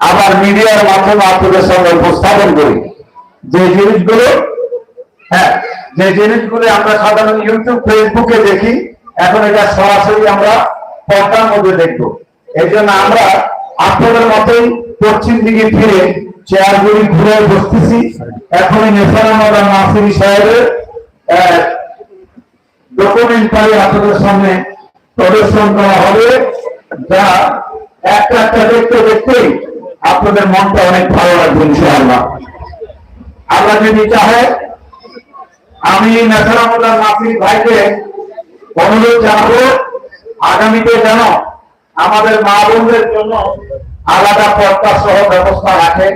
আবার মিডিয়ার মাধ্যমে আপনাদের সামনে উপস্থাপন করি। যে জিনিসগুলো হ্যাঁ যে জিনিসগুলো আমরা সাধারণ ইউটিউব ফেসবুকে দেখি এখন এটা সরাসরি আমরা পর্দার মধ্যে দেখব। এই জন্য আমরা আপনাদের মতোই পশ্চিম দিকে ফিরে চেয়ারগুলি ঘুরে বসতেছি। এখনই নেশার আমাদের নাসির সাহেবের আহ, ডকুমেন্টারি আপনাদের সামনে প্রদর্শন করা হবে। যা একটা একটা দেখতে দেখতেই আপনাদের মনটা অনেক ভালো লাগবে, ইনশাআল্লাহ। আমরা যদি চাহে, আমি নেসারামুল্লাহ নাসির ভাইকে অনুরোধ জানাব, আগামীতে যেন আমাদের মা বোনদের জন্য আলাদা পর্দা সহ ব্যবস্থা রাখে।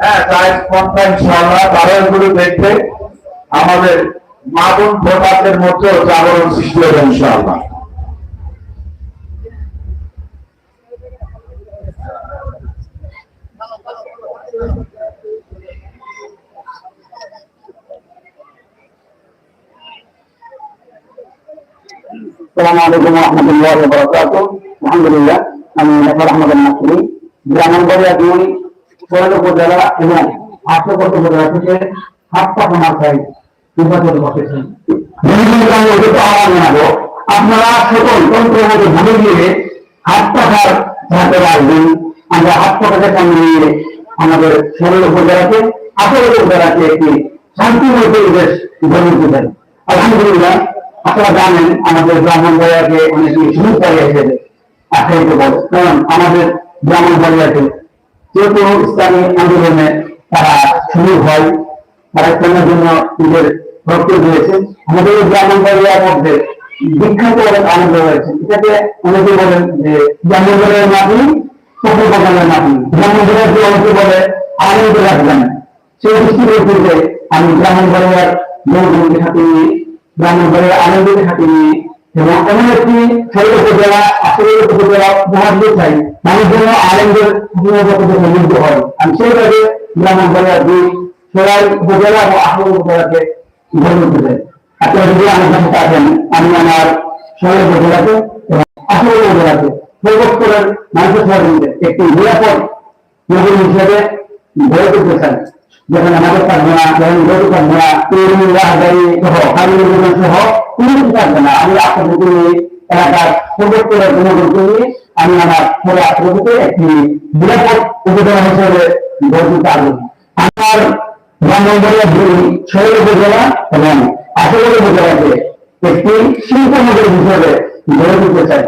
হ্যাঁ তাই পন্থা ইনশাআল্লাহ তারা এগুলো দেখবে আমাদের মা বোন ভোটারদের মধ্যেও জাগরণ সৃষ্টি হবে, ইনশাআল্লাহ। السلام عليكم ورحمة الله وبركاته الحمد لله আমি নেফার আহমদ নাসরি ব্রাহ্মণবাড়িয়া দুই সৈয়দ উপজেলা এবং হাসপাতাল উপজেলা থেকে হাত পাখা মাথায় নির্বাচন বসেছেন আমি ওদেরকে আহ্বান জানাবো আপনারা সকল তন্ত্রের মধ্যে ভুলে গিয়ে হাত পাখার ধাতে রাখবেন আমরা হাত পাখাকে সামনে নিয়ে আমাদের সরল উপজেলাকে আসল উপজেলাকে একটি শান্তিময় পরিবেশ গড়ে তুলবেন আলহামদুলিল্লাহ, আপনারা জানেন আমাদের ব্রাহ্মণ বাড়িয়াকে অনেকে সমস্যা হয়েছে আখ্যায়িত করে কারণ আমাদের ব্রাহ্মণ বাড়িয়াকে যে কোনো ইসলামী আন্দোলনে তারা শুরু হয়, তারা জন্য নিজের রক্ত দিয়েছে। আমাদের এই ব্রাহ্মণ বাড়িয়ার মধ্যে বিখ্যাত অনেক আনন্দ রয়েছে। এটাকে অনেকে বলেন যে বাড়িয়ার বাগানের নাতি ব্রাহ্মণ বাড়িয়াকে অনেকে বলে আনন্দ রাখবেন সেই দৃষ্টিতে আমি ব্রাহ্মণ বাড়িয়ার লোকজনকে সাথে নিয়ে ব্রাহ্মণবাড়ির আনন্দের সাথে নিয়ে এবং এমন একটি ছোট উপজেলা আসলে উপজেলা দিতে চাই মানুষ যেন আনন্দের মুক্ত হয় আমি সেইভাবে ব্রাহ্মণবাড়িয়া দুই সবাই উপজেলা এবং আসল উপজেলাকে গড়ে তুলতে চাই আপনারা যদি আমার কাছে থাকেন আমি আমার সবাই উপজেলাকে এবং আসল উপজেলাকে সর্বস্তরের মানুষের সহযোগিতা একটি নিরাপদ নগর হিসেবে গড়ে তুলতে যেখানে আমাদের থাকবে না যেখানে গরু থাকবে না তৈরি রাজধানী সহ সহ কোনো কিছু থাকবে না। আমি নিয়ে এলাকার জনগণকে নিয়ে আমি আমার ছোট আত্মীয়কে একটি নিরাপদ উপজেলা হিসেবে গড়ে তুলতে আমার ব্রাহ্মণবাড়িয়া দুই শহর উপজেলা এবং উপজেলাকে একটি শিল্প নগর হিসেবে গড়ে তুলতে চাই।